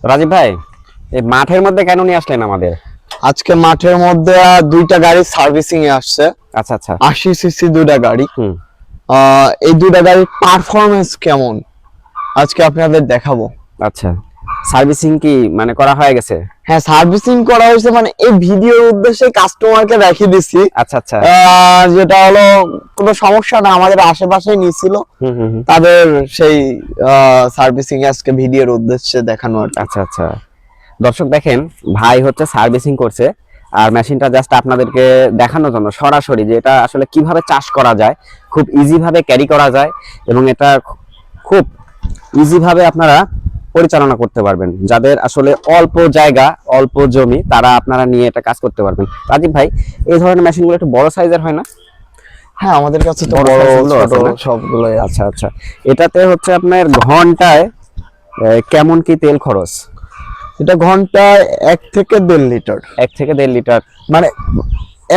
রাজীব ভাই এই মাঠের মধ্যে কেন নিয়ে আসলেন আমাদের? আজকে মাঠের মধ্যে দুইটা গাড়ি সার্ভিসিং এ আসছে। আচ্ছা আচ্ছা। আশি সিসি দুইটা গাড়ি। এই দুইটা গাড়ির পারফরমেন্স কেমন? আজকে আপনাদের দেখাবো। আচ্ছা। সার্ভিসিং কি মানে করা হয়ে গেছে? হ্যাঁ সার্ভিসিং করা হয়েছে মানে এই ভিডিওর উদ্দেশ্যে কাস্টমারকে দেখিয়ে দিচ্ছি। আচ্ছা আচ্ছা। যেটা হলো কোনো সমস্যা না আমাদের আশেপাশে নিছিল। তাদের সেই সার্ভিসিং আজকে ভিডিওর উদ্দেশ্যে দেখানো আচ্ছা আচ্ছা। দর্শক দেখেন ভাই হচ্ছে সার্ভিসিং করছে আর মেশিনটা জাস্ট আপনাদেরকে দেখানোর জন্য সরাসরি যে এটা আসলে কীভাবে চাষ করা যায় খুব ইজি ভাবে ক্যারি করা যায় এবং এটা খুব ইজি ভাবে আপনারা পরিচালনা করতে পারবেন। যাদের আসলে অল্প জায়গা অল্প জমি তারা আপনারা নিয়ে এটা কাজ করতে পারবেন। রাজীব ভাই এই ধরনের মেশিনগুলো একটু বড় সাইজের হয় না? হ্যাঁ আমাদের কাছে তো বড় ছোট সবগুলোই আচ্ছা আচ্ছা। এটাতে হচ্ছে আপনার ঘন্টায় কেমন কি তেল খরচ? এটা ঘন্টায় এক থেকে দেড় লিটার। এক থেকে দেড় লিটার। মানে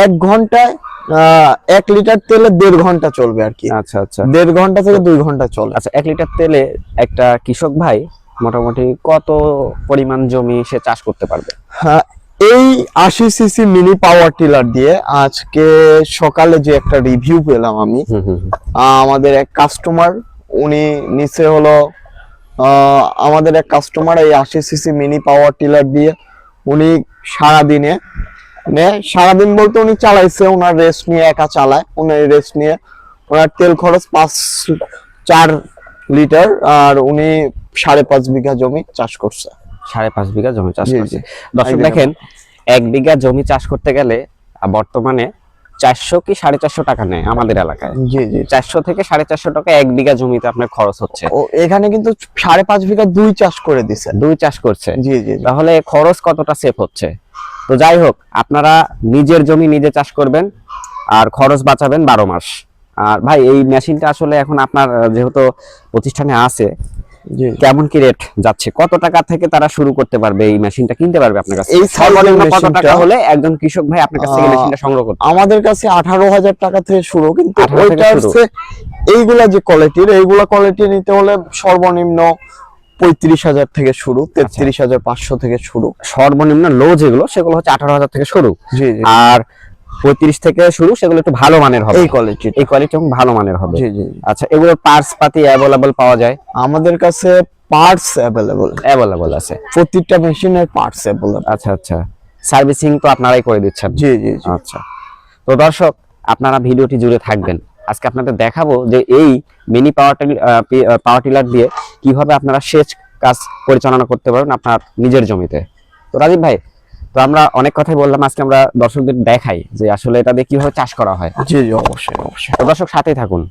এক ঘন্টায় এক লিটার তেলে দেড় ঘণ্টা চলবে আর কি। আচ্ছা আচ্ছা। দেড় ঘণ্টা থেকে দুই ঘণ্টা চলে। আচ্ছা এক লিটার তেলে একটা কৃষক ভাই মোটামুটি কত পরিমাণ জমি সে চাষ করতে পারবে? হ্যাঁ, এই আশি সিসি মিনি পাওয়ার টিলার দিয়ে আজকে সকালে যে একটা রিভিউ পেলাম আমি আমাদের এক কাস্টমার উনি নিচে হলো আমাদের এক কাস্টমার এই আশি সিসি মিনি পাওয়ার টিলার দিয়ে উনি সারাদিনে মানে সারাদিন বলতে উনি চালাইছে ওনার রেস্ট নিয়ে একা চালায় উনি রেস্ট নিয়ে ওনার তেল খরচ পাঁচ চার লিটার আর উনি সাড়ে পাঁচ বিঘা জমি চাষ করছে। সাড়ে পাঁচ বিঘা জমি চাষ করছে। দর্শক দেখেন এক বিঘা জমি চাষ করতে গেলে বর্তমানে চারশো কি সাড়ে চারশো টাকা নেয় আমাদের এলাকায়। জি জি। চারশো থেকে সাড়ে চারশো টাকা এক বিঘা জমিতে আপনার খরচ হচ্ছে। ও এখানে কিন্তু সাড়ে পাঁচ বিঘা দুই চাষ করে দিছে। দুই চাষ করছে। জি জি। তাহলে খরচ কতটা সেফ হচ্ছে? তো যাই হোক আপনারা নিজের জমি নিজে চাষ করবেন আর খরচ বাঁচাবেন বারো মাস। আর ভাই এই মেশিনটা আসলে এখন আপনার যেহেতু প্রতিষ্ঠানে আছে কেমন কি রেট যাচ্ছে? কত টাকা থেকে তারা শুরু করতে পারবে? এই মেশিনটা কিনতে পারবে আপনার কাছে এই সর্বনিম্ন কত টাকা হলে একজন কৃষক ভাই আপনার কাছ থেকে মেশিনটা সংগ্রহ করতে আমাদের কাছে আঠারো হাজার টাকা থেকে শুরু কিন্তু ওইটা হচ্ছে এইগুলা যে কোয়ালিটির এইগুলা কোয়ালিটি নিতে হলে সর্বনিম্ন পঁয়ত্রিশ হাজার থেকে শুরু তেত্রিশ হাজার পাঁচশো থেকে শুরু। সর্বনিম্ন লো যেগুলো সেগুলো হচ্ছে আঠারো হাজার থেকে শুরু। আর পঁয়ত্রিশ থেকে শুরু সেগুলো একটু ভালো মানের হবে। এই কোয়ালিটি এই কোয়ালিটি এবং ভালো মানের হবে। জি জি আচ্ছা এগুলোর পার্টস পাতি অ্যাভেলেবল পাওয়া যায়? আমাদের কাছে পার্টস অ্যাভেলেবল অ্যাভেলেবল আছে। প্রত্যেকটা মেশিনের পার্টস অ্যাভেলেবল আচ্ছা আচ্ছা। সার্ভিসিং তো আপনারাই করে দিচ্ছেন। জি জি জি। আচ্ছা। তো দর্শক আপনারা ভিডিওটি জুড়ে থাকবেন। আজকে আপনাদের দেখাবো যে এই মিনি পাওয়ার পাওয়ার টিলার দিয়ে কীভাবে আপনারা সেচ কাজ পরিচালনা করতে পারবেন আপনার নিজের জমিতে। তো রাজীব ভাই তো আমরা অনেক কথাই বললাম আজকে আমরা দর্শকদের দেখাই যে আসলে এটা দিয়ে কীভাবে চাষ করা হয়। জি জি অবশ্যই অবশ্যই। দর্শক সাথেই থাকুন।